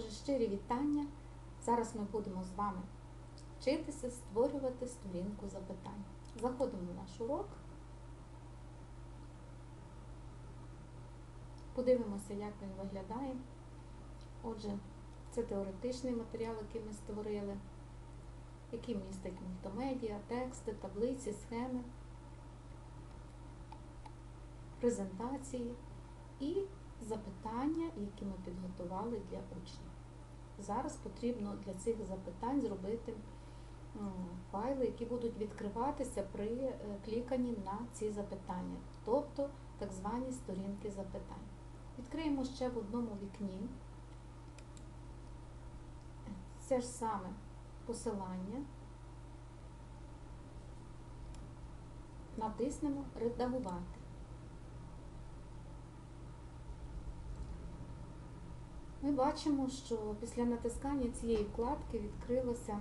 Отже, щирі вітання. Зараз ми будемо з вами вчитися створювати сторінку запитань. Заходимо в наш урок. Подивимося, як він виглядає. Отже, це теоретичний матеріал, який ми створили, який містить мультимедіа, тексти, таблиці, схеми, презентації і запитання, які ми підготували для учнів. Зараз потрібно для цих запитань зробити файли, які будуть відкриватися при е, кліканні на ці запитання, тобто так звані сторінки запитань. Відкриємо ще в одному вікні це ж саме посилання, натиснемо Редагувати. Ми бачимо, що після натискання цієї вкладки відкрилася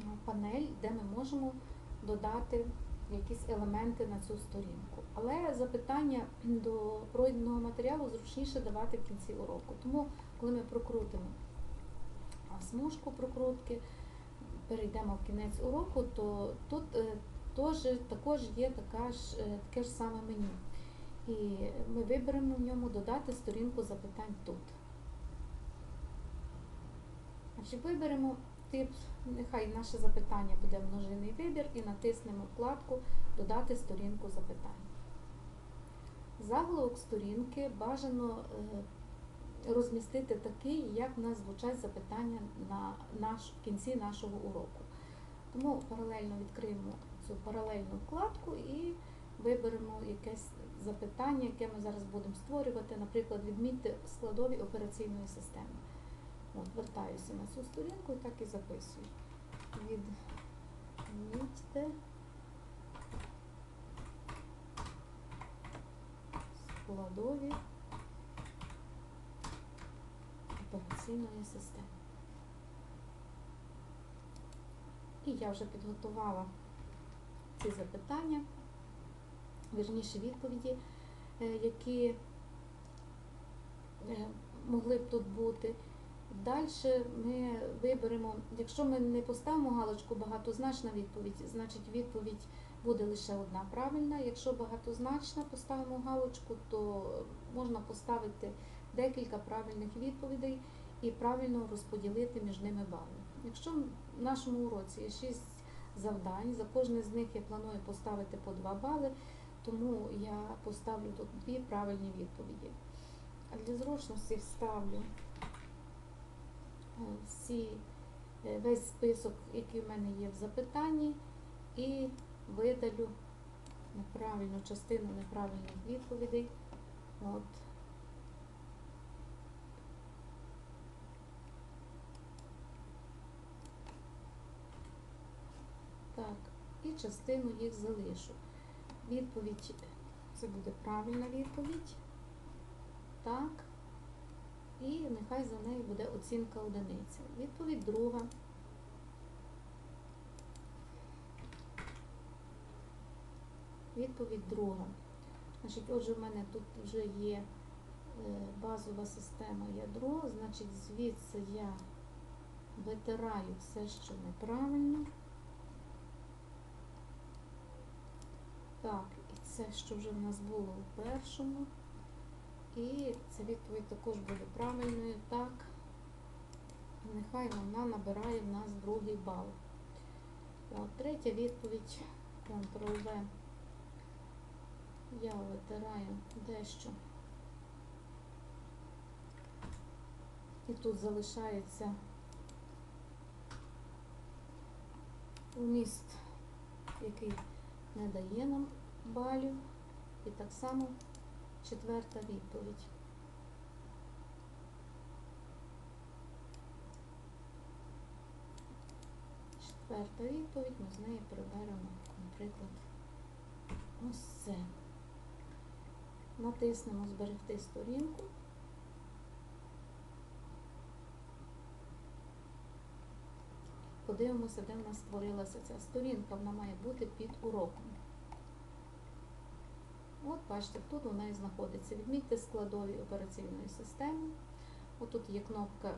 е, панель, де ми можемо додати якісь елементи на цю сторінку. Але запитання до пройденого матеріалу зручніше давати в кінці уроку. Тому, коли ми прокрутимо смужку прокрутки, перейдемо в кінець уроку, то тут е, тож, також є така ж, е, таке ж саме меню. І ми виберемо в ньому додати сторінку запитань тут. Значить, виберемо тип, нехай наше запитання буде множинний вибір і натиснемо вкладку Додати сторінку запитань. Заголовок сторінки бажано е, розмістити такий, як в нас звучать запитання на наш, в кінці нашого уроку. Тому паралельно відкриємо цю паралельну вкладку і виберемо якесь запитання, яке ми зараз будемо створювати. Наприклад, відмітьте складові операційної системи. От, вертаюся на цю сторінку і так і записую. Відмітьте складові операційної системи. І я вже підготувала ці запитання, вірніше відповіді, е, які е, могли б тут бути. Далі ми виберемо, якщо ми не поставимо галочку багатозначна відповідь, значить відповідь буде лише одна правильна. Якщо багатозначна поставимо галочку, то можна поставити декілька правильних відповідей і правильно розподілити між ними бали. Якщо в нашому уроці є 6 завдань, за кожне з них я планую поставити по 2 бали, тому я поставлю тут дві правильні відповіді. А для зручності вставлю всі, е, весь список, який в мене є в запитанні, і видалю неправильну частину неправильних відповідей. От. Так, і частину їх залишу. Відповідь, це буде правильна відповідь. Так. Нехай за нею буде оцінка одиниця. Відповідь друга. Відповідь друга. Значить, отже, в мене тут вже є е, базова система ядро, значить, звідси я витираю все, що неправильно. Так, і це, що вже в нас було у першому. І ця відповідь також буде правильною. Так, нехай вона набирає в нас другий бал. Так, третя відповідь Ctrl-V. Я витираю дещо. І тут залишається вміст, який не дає нам балів. І так само четверта відповідь. Четверта відповідь, ми з неї приберемо, наприклад, ось це. Натиснемо Зберегти сторінку. Подивимося, де в нас створилася ця сторінка, вона має бути під уроком. От, бачите, тут вона і знаходиться. Відмітьте складові операційної системи. Отут є кнопка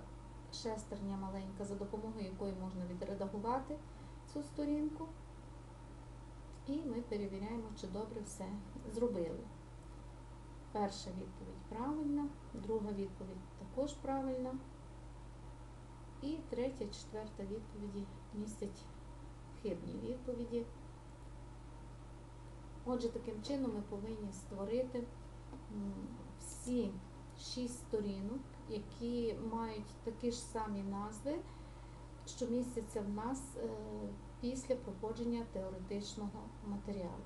шестерня маленька, за допомогою якої можна відредагувати цю сторінку. І ми перевіряємо, чи добре все зробили. Перша відповідь правильна, друга відповідь також правильна. І третя, четверта відповіді містять хибні відповіді. Отже, таким чином ми повинні створити всі шість сторінок, які мають такі ж самі назви, що містяться в нас е, після проходження теоретичного матеріалу.